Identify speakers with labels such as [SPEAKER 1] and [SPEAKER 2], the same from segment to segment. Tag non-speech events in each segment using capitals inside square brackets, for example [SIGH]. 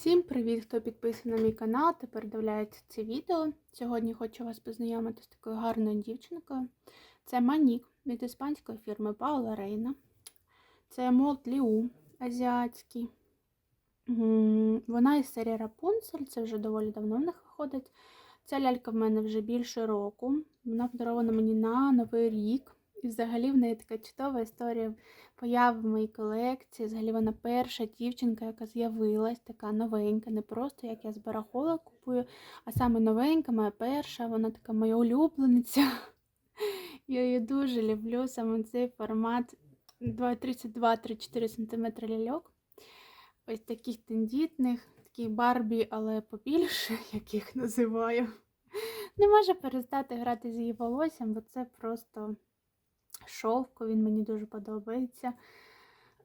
[SPEAKER 1] Всім привіт, хто підписаний на мій канал та передивляється це відео. Сьогодні хочу вас познайомити з такою гарною дівчинкою. Це Манік від іспанської фірми Паула Рейна. Це молд Ліу азіатський. Вона із серії Рапунцель, це вже доволі давно в них виходить. Ця лялька в мене вже більше року. Вона подарована мені на Новий рік. І взагалі в неї така чудова історія появи в моїй колекції. Взагалі вона перша дівчинка, яка з'явилась, така новенька, не просто як я з барахола купую, а саме новенька, моя перша, вона така моя улюблениця. [LAUGHS] Я її дуже люблю, саме цей формат 32-34 см ляльок. Ось таких тендітних, такі Барбі, але побільше, [LAUGHS] як їх називаю. Не можу перестати грати з її волоссям, бо це просто шовку, він мені дуже подобається.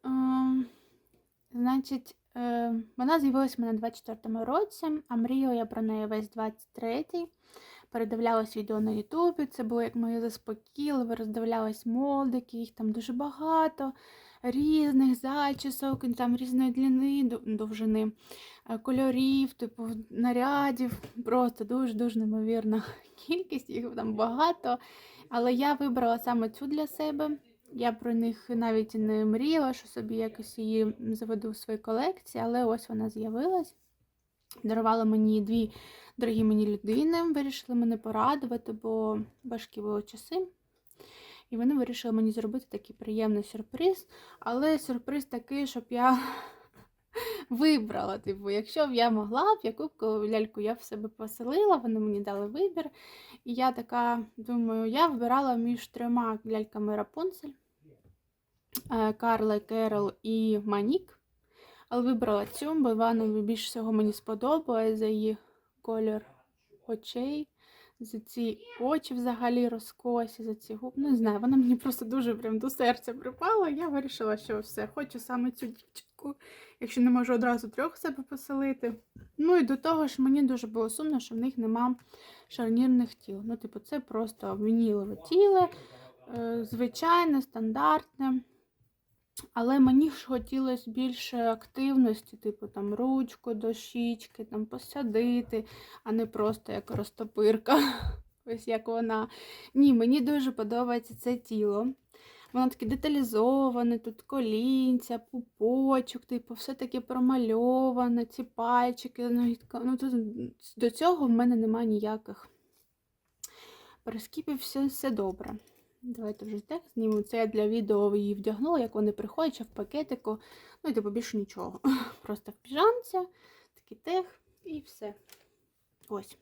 [SPEAKER 1] Ем, Значить, е, вона з'явилася в мене 24-му році, а мріяла я про неї весь 23-й. Передивлялась відео на Ютубі, це було як моє заспокійливе, роздивлялась молдики, їх там дуже багато, різних зачісок, там різної длини, довжини, е, кольорів, типу нарядів. Просто дуже-дуже неймовірна [LAUGHS] кількість, їх там багато. Але я вибрала саме цю для себе. Я про них навіть не мріяла, що собі якось її заведу в свої колекції, але ось вона з'явилась. Дарувала мені дві дорогі мені людини, вирішили мене порадувати, бо важкі були часи. І вони вирішили мені зробити такий приємний сюрприз. Але сюрприз такий, щоб я [LAUGHS] вибрала. Типу, якщо б я могла б, яку б ляльку я в себе поселила, вони мені дали вибір. І я така думаю, я вибирала між трьома ляльками Рапунцель, е, Карла, Керол і Манік. Але вибрала цю, бо вона більше всього мені сподобалась за її колір очей, за ці очі взагалі розкосі, за ці губи. Ну, не знаю, вона мені просто дуже прям до серця припала. Я вирішила, що все, хочу саме цю дівчинку, якщо не можу одразу трьох себе поселити. Ну і до того ж, мені дуже було сумно, що в них нема шарнірних тіл. Ну, типу, це просто вінілове тіло, е, звичайне, стандартне. Але мені ж хотілося більше активності, типу там ручку до щічки, там посадити, а не просто як розтопирка. [LAUGHS] Ось як вона. Ні, мені дуже подобається це тіло. Воно таке деталізоване, тут колінця, пупочок, типу, все таке промальоване, ці пальчики. нагідка- Ну, тут до цього в мене немає ніяких перескіпів, все, все добре. Давайте вже так зніму. Це я для відео її вдягнула, як вони приходять ще в пакетику. Ну і типу більше нічого. [LAUGHS] Просто в піжамці, такий тех і все. Ось.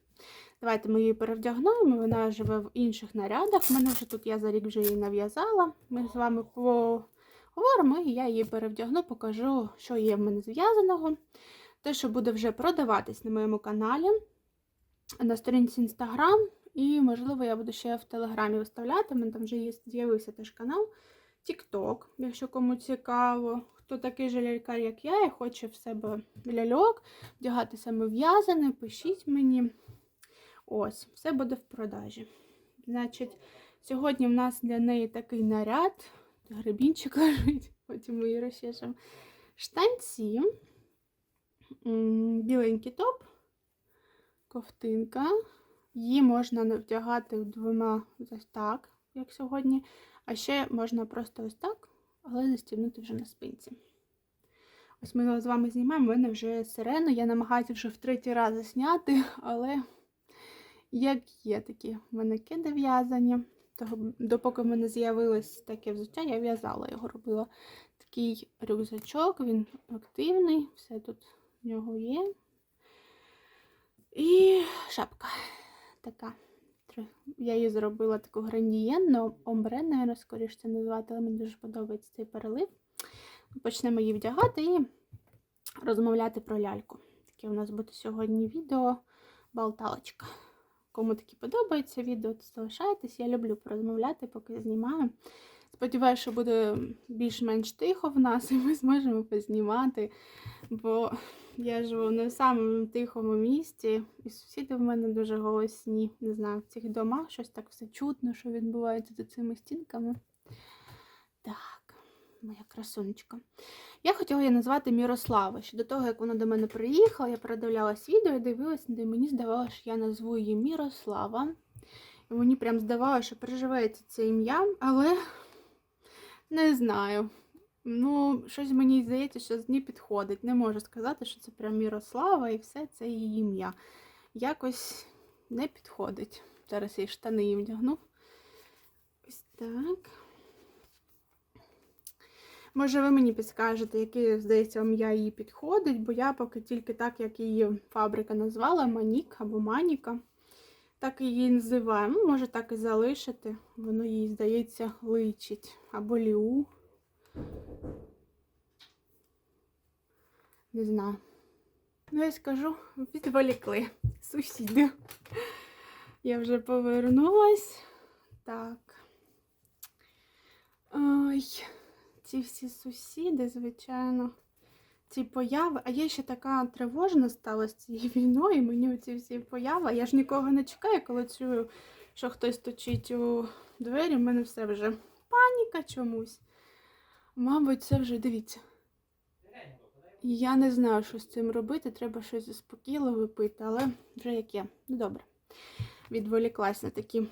[SPEAKER 1] Давайте ми її перевдягнемо. Вона живе в інших нарядах. Мене вже тут я за рік вже її нав'язала. Ми з вами поговоримо, і я її перевдягну, покажу, що є в мене зв'язаного. Те, що буде вже продаватись на моєму каналі, на сторінці Instagram. І, можливо, я буду ще в Телеграмі виставляти. У мене там вже є, з'явився теж канал. TikTok, якщо кому цікаво. Хто такий же лялькар, як я, і хоче в себе ляльок, вдягати саме в'язане, пишіть мені. Ось, все буде в продажі. Значить, сьогодні в нас для неї такий наряд. Гребінчик [LAUGHS] лежить, потім ми її. Штанці, біленький топ, ковтинка. Її можна вдягати двома ось так, як сьогодні. А ще можна просто ось так, але застібнути вже на спинці. Ось ми з вами знімаємо, в мене вже сирена. Я намагаюся вже в третій раз засняти, але як є такі в мене киди в'язані. Допоки в мене з'явилось таке взуття, я в'язала його, робила такий рюкзачок, він активний, все тут в нього є. І шапка така. Я її зробила таку грандієнну омбре, наверное, скоріше це називати, але мені дуже подобається цей перелив. Почнемо її вдягати і розмовляти про ляльку. Таке у нас буде сьогодні відео болталочка. Кому такі подобається відео, то залишайтесь. Я люблю порозмовляти, поки знімаю. Сподіваюся, що буде більш-менш тихо в нас, і ми зможемо познімати. Бо я живу не в самому тихому місті, і сусіди в мене дуже голосні. Не знаю, в цих домах щось так все чутно, що відбувається за цими стінками. Так, моя красунечка. Я хотіла її назвати Мірослава. Ще до того, як вона до мене приїхала, я передивлялась відео і дивилась, де мені здавалося, що я назву її Мірослава. І мені прям здавалося, що переживається це ім'я, але не знаю. Ну, щось мені здається, що з ній підходить. Не можу сказати, що це прям Мірослава і все це її ім'я. Якось не підходить. Зараз я штани їй вдягну. Ось так. Може, ви мені підскажете, яке, здається, ім'я їй підходить, бо я поки тільки так, як її фабрика назвала, Манік або Маніка, так її називаю. Ну, може, так і залишити. Воно їй, здається, личить. Або Ліу. Не знаю. Ну, я скажу, відволікли сусіди. Я вже повернулась. Так. Ой, ці всі сусіди, звичайно, ці появи. А я ще така тривожна стала з цією [LAUGHS] війною. Мені ці всі появи. Я ж нікого не чекаю, коли чую, що хтось точить у двері. в мене все вже паніка чомусь. Мабуть, це вже дивіться. Я не знаю, що з цим робити. Треба щось заспокійливе пити, але вже як є. Ну добре. Відволіклась на такі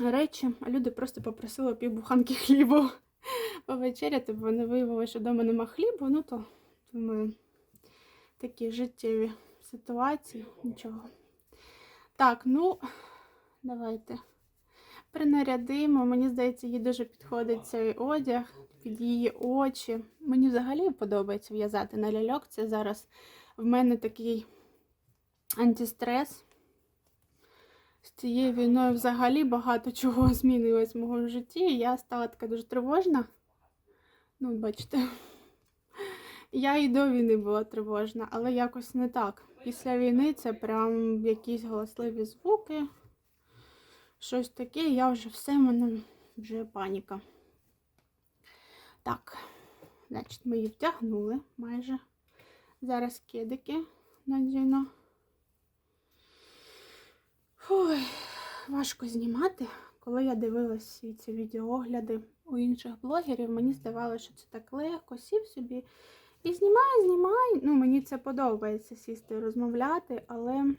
[SPEAKER 1] речі, а люди просто попросили півбуханки [LAUGHS] хлібу повечеряти, бо вони виявили, що вдома нема хлібу. Ну то думаю, такі життєві ситуації, нічого. Так, ну, давайте принарядимо. Мені здається, їй дуже підходить цей одяг під її очі. Мені взагалі подобається в'язати на ляльок. Це зараз в мене такий антистрес. З цією війною взагалі багато чого [LAUGHS] змінилось в моєму житті. Я стала така дуже тривожна. Ну, бачите, я і до війни була тривожна, але якось не так. Після війни це прям якісь голосливі звуки, щось таке, я вже все, в мене вже паніка. Так, значить, ми її втягнули майже. Зараз кедики надіно. Ой, важко знімати. Коли я дивилась ці відеоогляди у інших блогерів, мені здавалося, що це так легко, сів собі і знімай, знімай. Ну, мені це подобається сісти розмовляти, але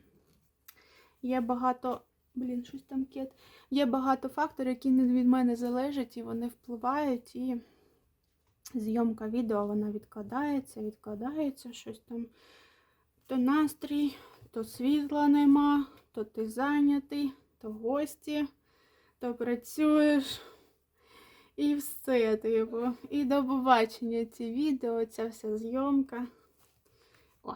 [SPEAKER 1] є багато. Блін, щось там кет. Є багато факторів, які не від мене залежать, і вони впливають, і зйомка відео вона відкладається, відкладається, щось там. То настрій, то світла нема, то ти зайнятий, то гості, то працюєш. І все, типу. І до побачення ці відео, ця вся зйомка. О.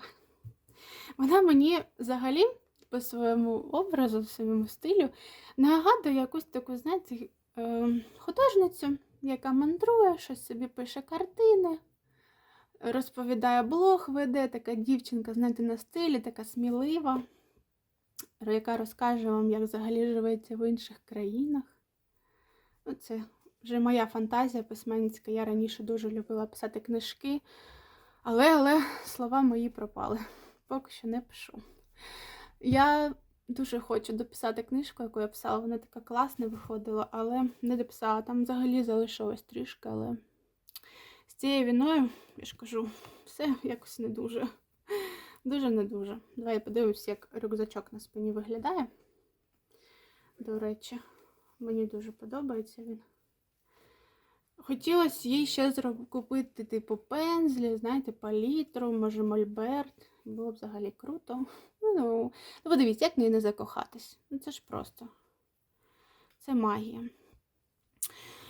[SPEAKER 1] Вона мені взагалі по своєму образу, своєму стилю нагадує якусь таку, знаєте, е, художницю, яка мандрує, щось собі пише картини розповідає блог, веде така дівчинка, знаєте, на стилі, така смілива, яка розкаже вам, як взагалі живеться в інших країнах. Ну, Це вже моя фантазія письменницька. Я раніше дуже любила писати книжки, але але слова мої пропали. Поки що не пишу. Я дуже хочу дописати книжку, яку я писала, вона така класна виходила, але не дописала. Там взагалі залишилось трішки, але з цією війною, я ж кажу, все якось не дуже. Дуже не дуже. Давай подивимось, як рюкзачок на спині виглядає. До речі, мені дуже подобається він. Хотілося їй ще купити, типу, пензлі, знаєте, палітру, може, мольберт. Було б взагалі круто. Ну, ну, ну подивіться, як в неї не закохатись. Ну, це ж просто. Це магія.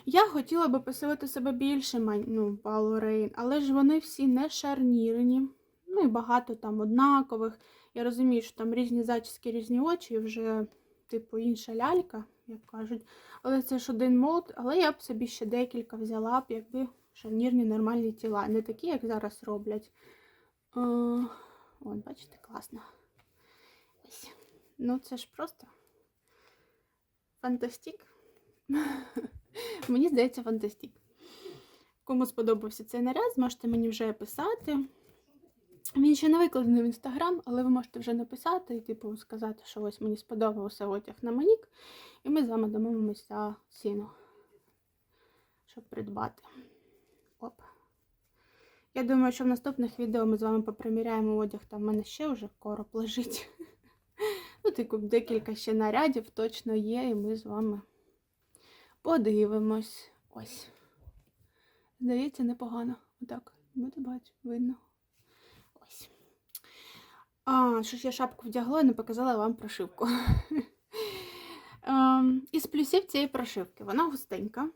[SPEAKER 1] Я хотіла би посилити себе більше ну, Рейн, але ж вони всі не шарнірні. Ну і багато там однакових. Я розумію, що там різні зачіски, різні очі, і вже, типу, інша лялька, як кажуть. Але це ж один мод, але я б собі ще декілька взяла б, якби шарнірні нормальні тіла. Не такі, як зараз роблять. О, От, бачите, класно. Ось. Ну, це ж просто фантастик. [LAUGHS] Мені здається, фантастик. Кому сподобався цей наряд, зможете мені вже писати. Він ще не викладений в інстаграм, але ви можете вже написати і, типу, сказати, що ось мені сподобався одяг на Манік, і ми з вами домовимося ціну, щоб придбати. Оп. Я думаю, що в наступних відео ми з вами поприміряємо одяг, там в мене ще вже короб лежить. Ну, типу, декілька ще нарядів точно є, і ми з вами подивимось. Ось. Здається, непогано. Отак. Буде бачити, видно. А, що ж я шапку вдягла і не показала вам прошивку. [LAUGHS] Ем, Із плюсів цієї прошивки. Вона густенька.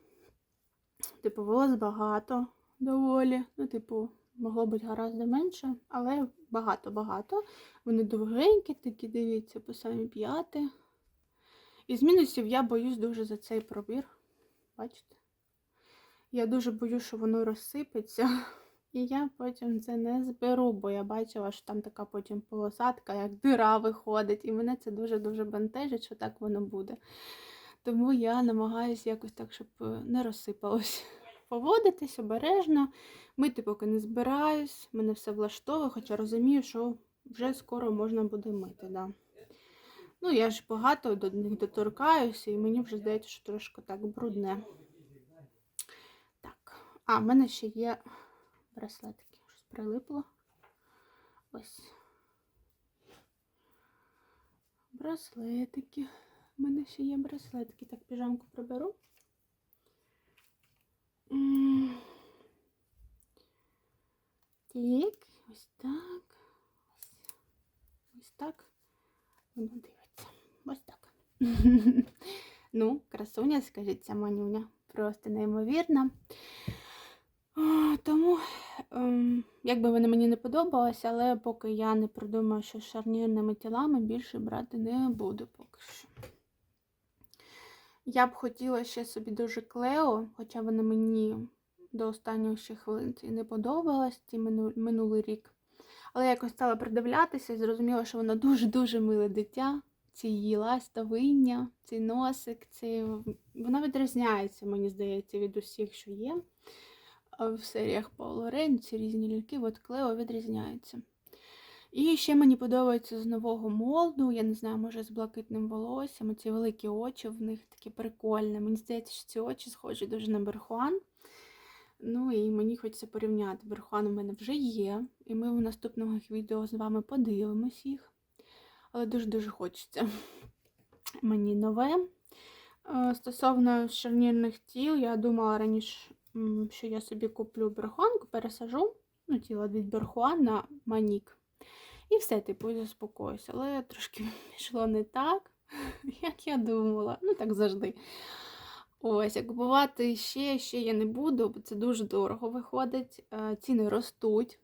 [SPEAKER 1] Типу, волос багато доволі. Ну, типу, могло бути гораздо менше, але багато-багато. Вони довгенькі, такі, дивіться, по самі п'яти. Із мінусів я боюсь дуже за цей пробір. Бачите? Я дуже боюсь, що воно розсипеться. І я потім це не зберу, бо я бачила, що там така потім полосатка, як дира виходить. І мене це дуже-дуже бентежить, що так воно буде. Тому я намагаюся якось так, щоб е, не розсипалось. Поводитись обережно. Мити поки не збираюсь, мене все влаштовує, хоча розумію, що вже скоро можна буде мити. Да. Ну, я ж багато до них доторкаюся, і мені вже здається, що трошки так брудне. Так, а, в мене ще є браслетики. Щось прилипло. Ось. Браслетики. У мене ще є браслетики. Так, піжамку приберу. М. Так, ось так. Ось так. Воно дивиться. Ось так. [LAUGHS] ну, красуня, скажіть, ця манюня. Просто неймовірна. Тому, ем, як би вони мені не подобалося, але поки я не придумаю, що з шарнірними тілами більше брати не буду поки що. Я б хотіла ще собі дуже Клео, хоча вони мені до останніх ще хвилин і не подобалось ті мину- минулий рік. Але я якось стала придивлятися і зрозуміла, що вона дуже-дуже миле дитя. Ці її ластовиння, цей носик, ці... вона відрізняється, мені здається, від усіх, що є. В серіях Пауло Рейн ці різні ляльки, от Клео відрізняється. І ще мені подобається з нового молду, я не знаю, може з блакитним волоссям, ці великі очі в них такі прикольні. Мені здається, що ці очі схожі дуже на Берхуан. Ну і мені хочеться порівняти. Берхуан у мене вже є, і ми в наступних відео з вами подивимось їх. Але дуже-дуже хочеться мені нове. Е, Стосовно шарнірних тіл, я думала раніше, що я собі куплю берхуанку, пересажу ну, тіло від берхуан на манік. І все, типу, заспокоюся. Але трошки [LAUGHS] пішло не так, [LAUGHS] як я думала. Ну, так завжди. Ось, а купувати ще, ще я не буду, бо це дуже дорого виходить. Е, Ціни ростуть.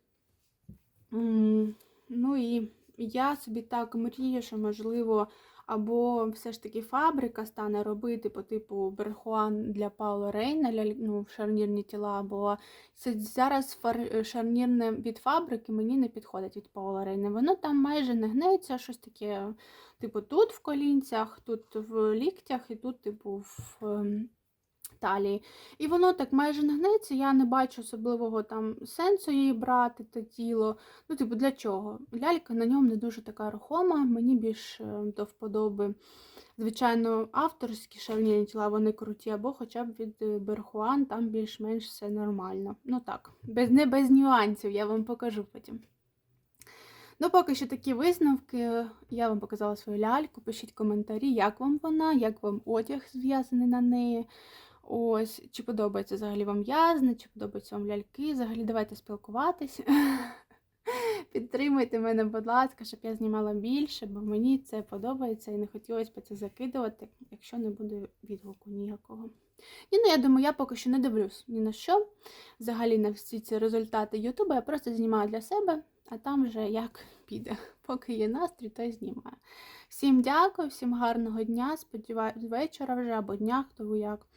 [SPEAKER 1] Ну і я собі так мрію, що можливо, або все ж таки фабрика стане робити по типу Берхуан для Пауло Рейна, ну, шарнірні тіла, бо зараз фар- шарнірне від фабрики мені не підходить від Пауло Рейна. Воно там майже не гнеться, щось таке, типу, тут в колінцях, тут в ліктях і тут, типу, в ем, талії. І воно так майже не гнеться, я не бачу особливого там сенсу її брати, те тіло. Ну, типу, для чого? Лялька на ньому не дуже така рухома, мені більш е, до вподоби. Звичайно, авторські шарнірні тіла, вони круті, або хоча б від е, Берхуан, там більш-менш все нормально. Ну так, без, не без нюансів, я вам покажу потім. Ну, поки що такі висновки. Я вам показала свою ляльку. Пишіть коментарі, як вам вона, як вам одяг зв'язаний на неї. Ось, чи подобається взагалі вам в'язне, чи подобаються вам ляльки. Взагалі, давайте спілкуватись. [LAUGHS] Підтримуйте мене, будь ласка, щоб я знімала більше, бо мені це подобається і не хотілося б це закидувати, якщо не буде відгуку ніякого. І ну, я думаю, я поки що не дивлюсь ні на що. Взагалі на всі ці результати Ютуба я просто знімаю для себе, а там вже як піде. [LAUGHS] Поки є настрій, то й знімаю. Всім дякую, всім гарного дня. Сподіваюся, вечора вже або дня, хто як.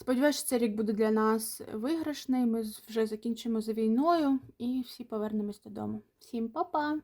[SPEAKER 1] Сподіваюся, цей рік буде для нас виграшний. Ми вже закінчимо за війною і всі повернемось додому. Всім па-па!